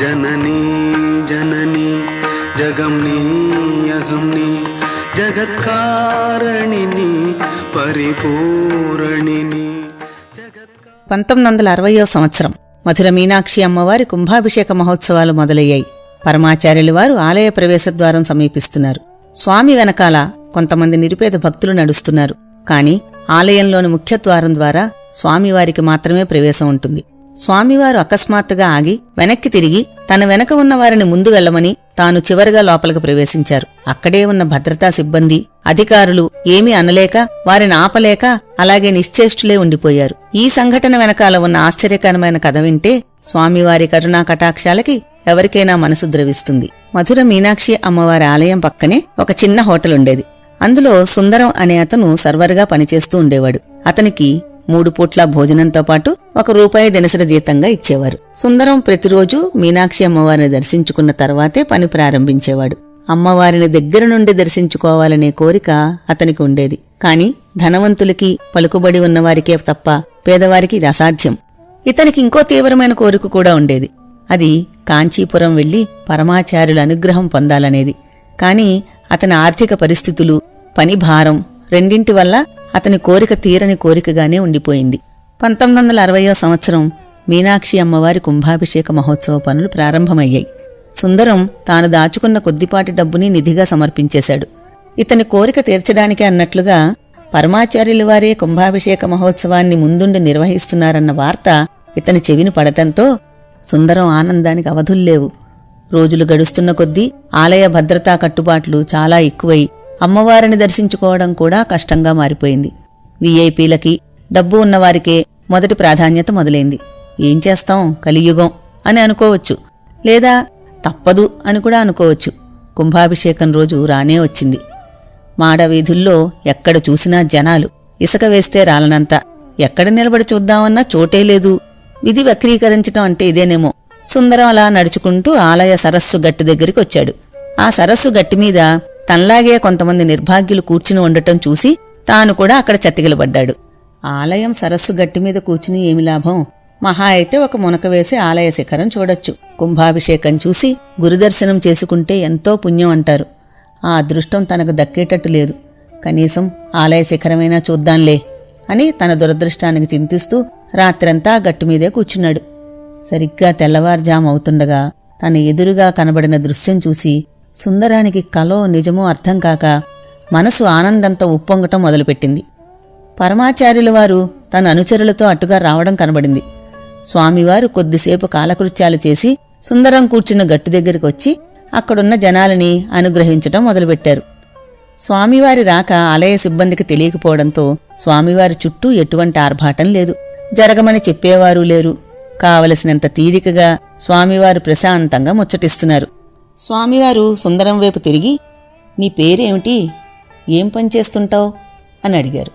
జననీ జననీ జగంనీ అహంని జగత్కారణిని పరిపూరణిని పంతొమ్మిది వందల అరవయో సంవత్సరం మధుర మీనాక్షి అమ్మవారి కుంభాభిషేక మహోత్సవాలు మొదలయ్యాయి. పరమాచార్యులు వారు ఆలయ ప్రవేశద్వారం సమీపిస్తున్నారు. స్వామి వెనకాల కొంతమంది నిరుపేద భక్తులు నడుస్తున్నారు. కాని ఆలయంలోని ముఖ్య ద్వారం ద్వారా స్వామివారికి మాత్రమే ప్రవేశం ఉంటుంది. స్వామివారు అకస్మాత్తుగా ఆగి వెనక్కి తిరిగి తన వెనక ఉన్న వారిని ముందు వెళ్ళమని తాను చివరిగా లోపలికి ప్రవేశించారు. అక్కడే ఉన్న భద్రతా సిబ్బంది అధికారులు ఏమీ అనలేక వారిని ఆపలేక అలాగే నిశ్చేష్టులే ఉండిపోయారు. ఈ సంఘటన వెనకాల ఉన్న ఆశ్చర్యకరమైన కథ వింటే స్వామివారి కరుణా కటాక్షాలకి ఎవరికైనా మనసు ద్రవిస్తుంది. మధుర మీనాక్షి అమ్మవారి ఆలయం పక్కనే ఒక చిన్న హోటల్ ఉండేది అందులో సుందరం అనే అతను సర్వర్గా పనిచేస్తూ ఉండేవాడు. అతనికి మూడు పూట్ల భోజనంతో పాటు ఒక రూపాయి దినసరి జీతంగా ఇచ్చేవారు. సుందరం ప్రతిరోజు మీనాక్షి అమ్మవారిని దర్శించుకున్న తర్వాతే పని ప్రారంభించేవాడు. అమ్మవారిని దగ్గర నుండి దర్శించుకోవాలనే కోరిక అతనికి ఉండేది. కాని ధనవంతులకి పలుకుబడి ఉన్నవారికే తప్ప పేదవారికి ఇది అసాధ్యం. ఇతనికి ఇంకో తీవ్రమైన కోరిక కూడా ఉండేది. అది కాంచీపురం వెళ్ళి పరమాచార్యుల అనుగ్రహం పొందాలనేది. కాని అతని ఆర్థిక పరిస్థితులు పని భారం రెండింటి వల్ల అతని కోరిక తీరని కోరికగానే ఉండిపోయింది. పంతొమ్మిది వందల అరవయో సంవత్సరం మీనాక్షి అమ్మవారి కుంభాభిషేక మహోత్సవ పనులు ప్రారంభమయ్యాయి. సుందరం తాను దాచుకున్న కొద్దిపాటి డబ్బుని నిధిగా సమర్పించేశాడు. ఇతని కోరిక తీర్చడానికే అన్నట్లుగా పరమాచార్యుల వారే కుంభాభిషేక మహోత్సవాన్ని ముందుండి నిర్వహిస్తున్నారన్న వార్త ఇతని చెవిని పడటంతో సుందరం ఆనందానికి అవధుల్లేవు రోజులు గడుస్తున్న కొద్దీ ఆలయ భద్రతా కట్టుబాట్లు చాలా ఎక్కువై అమ్మవారిని దర్శించుకోవడం కూడా కష్టంగా మారిపోయింది. వీఐపీలకి డబ్బు ఉన్నవారికే మొదటి ప్రాధాన్యత మొదలైంది. ఏం చేస్తాం? కలియుగం అని అనుకోవచ్చు. లేదా తప్పదు అని కూడా అనుకోవచ్చు. కుంభాభిషేకం రోజు రానే వచ్చింది. మాడ వీధుల్లో ఎక్కడ చూసినా జనాలు ఇసుక వేస్తే రాలనంత. ఎక్కడ నిలబడి చూద్దామన్నా చోటే లేదు. విధి వక్రీకరించటం అంటే ఇదేనేమో. సుందరం అలా నడుచుకుంటూ ఆలయ సరస్సు గట్టి దగ్గరికి వచ్చాడు. ఆ సరస్సు గట్టి మీద తనలాగే కొంతమంది నిర్భాగ్యులు కూర్చుని ఉండటం చూసి తాను కూడా అక్కడ చతికిలబడ్డాడు. ఆలయం సరస్సు గట్టి మీద కూర్చుని ఏమి లాభం? మహా అయితే ఒక మునక వేసి ఆలయ శిఖరం చూడొచ్చు. కుంభాభిషేకం చూసి గురుదర్శనం చేసుకుంటే ఎంతో పుణ్యం అంటారు. ఆ అదృష్టం తనకు దక్కేటట్టు లేదు. కనీసం ఆలయ శిఖరమైనా చూద్దాంలే అని తన దురదృష్టానికి చింతిస్తూ రాత్రంతా గట్టు మీదే కూర్చున్నాడు. సరిగ్గా తెల్లవారుజాము అవుతుండగా తన ఎదురుగా కనబడిన దృశ్యం చూసి సుందరానికి కలో నిజమో అర్థం కాక మనసు ఆనందంతో ఉప్పొంగటం మొదలుపెట్టింది. పరమాచార్యుల వారు తన అనుచరులతో అటుగా రావడం కనబడింది. స్వామివారు కొద్దిసేపు కాలకృత్యాలు చేసి సుందరం కూర్చున్న గట్టు దగ్గరికి వచ్చి అక్కడున్న జనాలని అనుగ్రహించటం మొదలుపెట్టారు. స్వామివారి రాక ఆలయ సిబ్బందికి తెలియకపోవడంతో స్వామివారి చుట్టూ ఎటువంటి ఆర్భాటం లేదు. జరగమని చెప్పేవారు లేరు. కావలసినంత తీరికగా స్వామివారు ప్రశాంతంగా ముచ్చటిస్తున్నారు. స్వామివారు సుందరం వైపు తిరిగి నీ పేరేమిటి? ఏం పని చేస్తుంటావు? అని అడిగారు.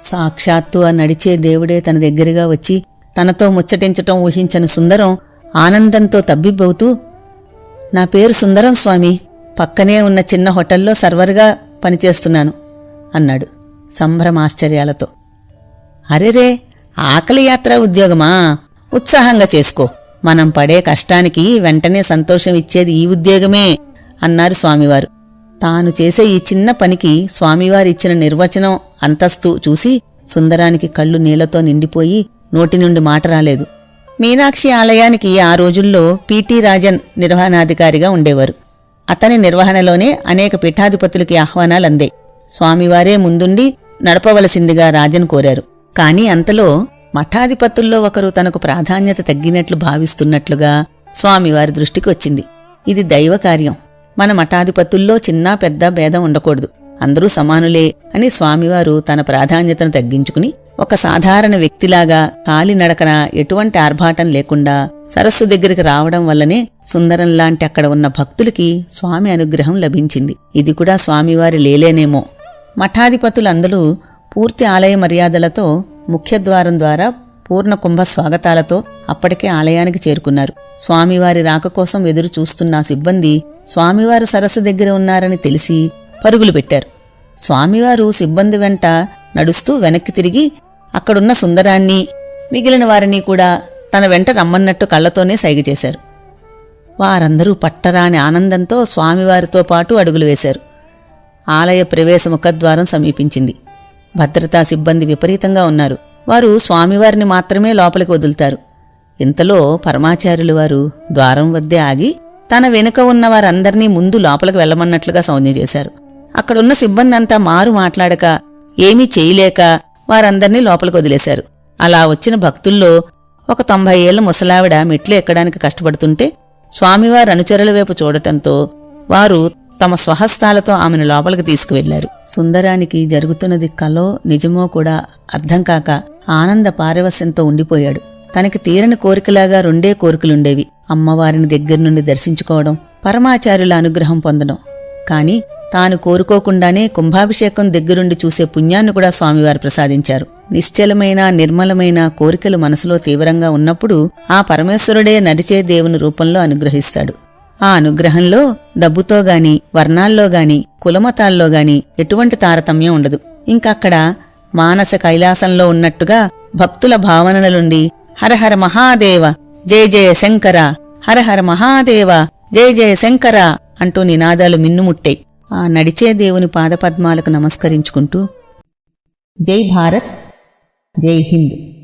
సాక్షాత్తు ఆ నడిచే దేవుడే తన దగ్గరగా వచ్చి తనతో ముచ్చటించటం ఊహించని సుందరం ఆనందంతో తబ్బిబ్బవుతూ నా పేరు సుందరం స్వామి. పక్కనే ఉన్న చిన్న హోటల్లో సర్వర్గా పనిచేస్తున్నాను అన్నాడు సంభ్రమాశ్చర్యాలతో అరెరే! ఆకలి యాత్ర ఉద్యోగమా? ఉత్సాహంగా చేసుకో. మనం పడే కష్టానికి వెంటనే సంతోషం ఇచ్చేది ఈ ఉద్యోగమే అన్నారు స్వామివారు. తాను చేసే ఈ చిన్న పనికి స్వామివారిచ్చిన నిర్వచనం అంతస్తు చూసి సుందరానికి కళ్ళు నీళ్ళతో నిండిపోయి నోటి నుండి మాట రాలేదు. మీనాక్షి ఆలయానికి ఆ రోజుల్లో పీటీ రాజన్ నిర్వహణాధికారిగా ఉండేవారు. అతని నిర్వహణలోనే అనేక పీఠాధిపతులకి ఆహ్వానాలు అందాయి స్వామివారే ముందుండి నడపవలసిందిగా రాజన్ కోరారు. కాని అంతలో మఠాధిపతుల్లో ఒకరు తనకు ప్రాధాన్యత తగ్గినట్లు భావిస్తున్నట్లుగా స్వామివారి దృష్టికి వచ్చింది. ఇది దైవ కార్యం. మన మఠాధిపతుల్లో చిన్న పెద్ద భేదం ఉండకూడదు. అందరూ సమానులే అని స్వామివారు తన ప్రాధాన్యతను తగ్గించుకుని ఒక సాధారణ వ్యక్తిలాగా కాలినడకన ఎటువంటి ఆర్భాటం లేకుండా సరస్సు దగ్గరికి రావడం వల్లనే సుందరం లాంటి అక్కడ ఉన్న భక్తులకి స్వామి అనుగ్రహం లభించింది. ఇది కూడా స్వామివారి లేలేనేమో. మఠాధిపతులందరూ పూర్తి ఆలయ మర్యాదలతో ముఖ్యద్వారం ద్వారా పూర్ణ కుంభ స్వాగతాలతో అప్పటికే ఆలయానికి చేరుకున్నారు. స్వామివారి రాక కోసం ఎదురు చూస్తున్న సిబ్బంది స్వామివారు సరస్సు దగ్గర ఉన్నారని తెలిసి పరుగులు పెట్టారు. స్వామివారు సిబ్బంది వెంట నడుస్తూ వెనక్కి తిరిగి అక్కడున్న సుందరాన్ని మిగిలిన వారిని కూడా తన వెంట రమ్మన్నట్టు కళ్ళతోనే సైగ చేశారు. వారందరూ పట్టరాని ఆనందంతో స్వామివారితో పాటు అడుగులు వేశారు. ఆలయ ప్రవేశ ముఖద్వారం సమీపించింది. భద్రతా సిబ్బంది విపరీతంగా ఉన్నారు. వారు స్వామివారిని మాత్రమే లోపలికి వదులుతారు. ఇంతలో పరమాచార్యులు వారు ద్వారం వద్దే ఆగి తన వెనుక ఉన్న వారందర్నీ ముందు లోపలికి వెళ్ళమన్నట్లుగా సౌజ్ఞ చేశారు. అక్కడున్న సిబ్బంది అంతా మారు మాట్లాడక ఏమీ చేయలేక వారందర్నీ లోపలికి వదిలేశారు. అలా వచ్చిన భక్తుల్లో ఒక తొంభై ఏళ్ళ ముసలావిడ మెట్లు ఎక్కడానికి కష్టపడుతుంటే స్వామివారి అనుచరుల వైపు చూడటంతో వారు తమ స్వహస్తాలతో ఆమెను లోపలికి తీసుకువెళ్ళారు. సుందరానికి జరుగుతున్నది కలో నిజమో కూడా అర్థం కాక ఆనంద పారవస్యంతో ఉండిపోయాడు. తనకి తీరని కోరికలాగా రెండే కోరికలుండేవి. అమ్మవారిని దగ్గర నుండి దర్శించుకోవడం పరమాచార్యుల అనుగ్రహం పొందడం. కాని తాను కోరుకోకుండానే కుంభాభిషేకం దగ్గరుండి చూసే పుణ్యాన్ని కూడా స్వామివారు ప్రసాదించారు. నిశ్చలమైన నిర్మలమైన కోరికలు మనసులో తీవ్రంగా ఉన్నప్పుడు ఆ పరమేశ్వరుడే నడిచే దేవుని రూపంలో అనుగ్రహిస్తాడు. ఆ అనుగ్రహంలో డబ్బుతో గాని వర్ణాల్లో గాని కులమతాల్లో గాని ఎటువంటి తారతమ్యం ఉండదు. ఇంకక్కడ మానస కైలాసంలో ఉన్నట్టుగా భక్తుల భావనల నుండి హరహర మహాదేవ జయ జయ శంకర హరహర మహాదేవ జయ జయ శంకర అంటూ నినాదాలు మిన్నుముట్టాయి ఆ నడిచే దేవుని పాదపద్మాలకు నమస్కరించుకుంటూ జై భారత్ జై హింద్.